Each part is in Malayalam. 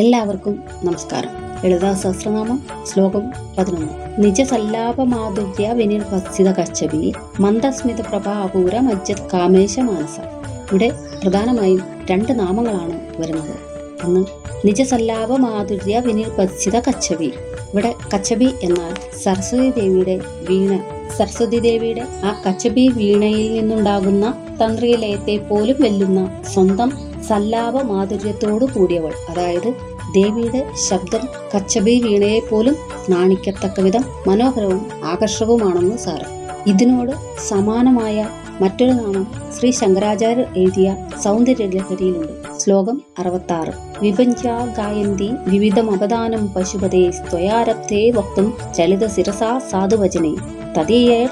എല്ലാവർക്കും നമസ്കാരം. ലളിതാ സഹസ്രനാമം ശ്ലോകം പതിനൊന്ന്. നിജസല്ലാപ മാധുര്യ വിനിർഭസിത കച്ചബി മന്ദസ്മിത പ്രഭാപൂര മജ്ജത് കാമേശ മാനസ. ഇവിടെ പ്രധാനമായും രണ്ട് നാമങ്ങളാണ് വരുന്നത്. ഒന്ന് നിജസല്ലാപ മാധുര്യ വിനിർഭസിത കച്ചബി ഇവിടെ കച്ചബി എന്നാൽ സരസ്വതി ദേവിയുടെ വീണ സരസ്വതി ദേവിയുടെ ആ കച്ചബി വീണയിൽ നിന്നുണ്ടാകുന്ന തന്ത്രിലയത്തെ പോലും വെല്ലുന്ന സ്വന്തം സല്ലാപ മാധുര്യത്തോടു കൂടിയവൾ. അതായത് ദേവിയുടെ ശബ്ദം കച്ചബി വീണയെ പോലും നാണിക്കത്തക്ക വിധം മനോഹരവും ആകർഷകവുമാണെന്ന് സാരം ഇതിനോട് സമാനമായ മറ്റൊരു നാമം ശ്രീ ശങ്കരാചാര്യർ എഴുതിയ സൗന്ദര്യലഹരിയിലുണ്ട്. ശ്ലോകം അറുപത്താറ്. വിഭഞ്ജാ ഗായന്തി വിവിധം അപദാനം പശുപതേ സ്വയാരബ്ധേ വക്തും ചലിത ശിരസാ സാധുവചനേ. തദീയർ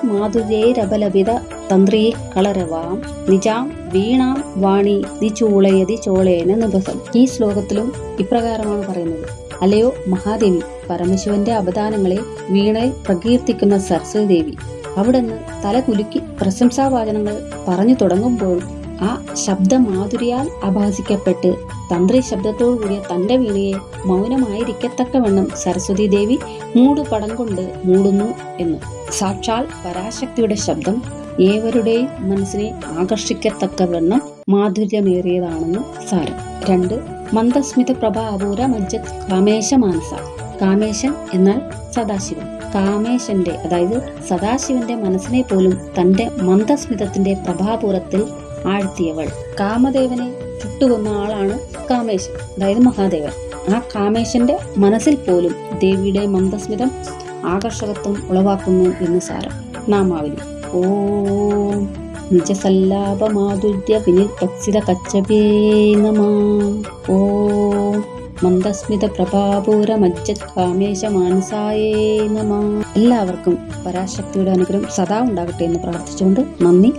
തന്ത്രീ കളരവാം നിജാം വീണാം വാണി നിചൂളയതി ചോളേന നിബസം. ഈ ശ്ലോകത്തിലും ഇപ്രകാരമാണ് പറയുന്നത്. അല്ലയോ മഹാദേവി പരമശിവന്റെ അവദാനങ്ങളെ വീണയിൽ പ്രകീർത്തിക്കുന്ന സരസ്വതി ദേവി. അവിടുന്ന് തല കുലുക്കി പ്രശംസാവാചനങ്ങൾ പറഞ്ഞു തുടങ്ങുമ്പോൾ ആ ശബ്ദമാധുരിയാൽ അഭാസിക്കപ്പെട്ട് തന്ത്രി ശബ്ദത്തോടു കൂടിയ തന്റെ വീണയെ മൗനമായിരിക്കത്തക്കവണ്ണം സരസ്വതി ദേവി മൂടുപടം കൊണ്ട് മൂടുന്നു എന്ന്. സാക്ഷാൽ പരാശക്തിയുടെ ശബ്ദം ഏവരുടെയും മനസ്സിനെ ആകർഷിക്കത്തക്കവണ്ണം മാധുര്യമേറിയതാണെന്ന് സാരം. രണ്ട് മന്ദസ്മിത പ്രഭാപൂര മജ്ജത് കാമേശ മാനസ. കാമേശൻ എന്നാൽ സദാശിവൻ. കാമേശന്റെ അതായത് സദാശിവന്റെ മനസ്സിനെ പോലും തന്റെ മന്ദസ്മിതത്തിന്റെ പ്രഭാപൂരത്തിൽ ആഴ്ത്തിയവൾ. കാമദേവനെ ചുട്ടുകൊന്ന ആളാണ് കാമേശൻ. അതായത് മഹാദേവൻ. ആ കാമേശന്റെ മനസ്സിൽ പോലും ദേവിയുടെ മന്ദസ്മിതം ആകർഷകത്വം ഉളവാക്കുന്നു എന്ന് സാരം. നാമാവലി ഓം നിജസല്ലാപ മാധുര്യ വിനിർപക്സിത കച്ചപേ നമ ഓ മന്ദസ്മിത പ്രഭാപൂര മജ്ജത് കാമേശ മാനസായേ നമ എല്ലാവർക്കും പരാശക്തിയുടെ അനുഗ്രഹം സദാ ഉണ്ടാകട്ടെ എന്ന് പ്രാർത്ഥിച്ചുകൊണ്ട് നന്ദി.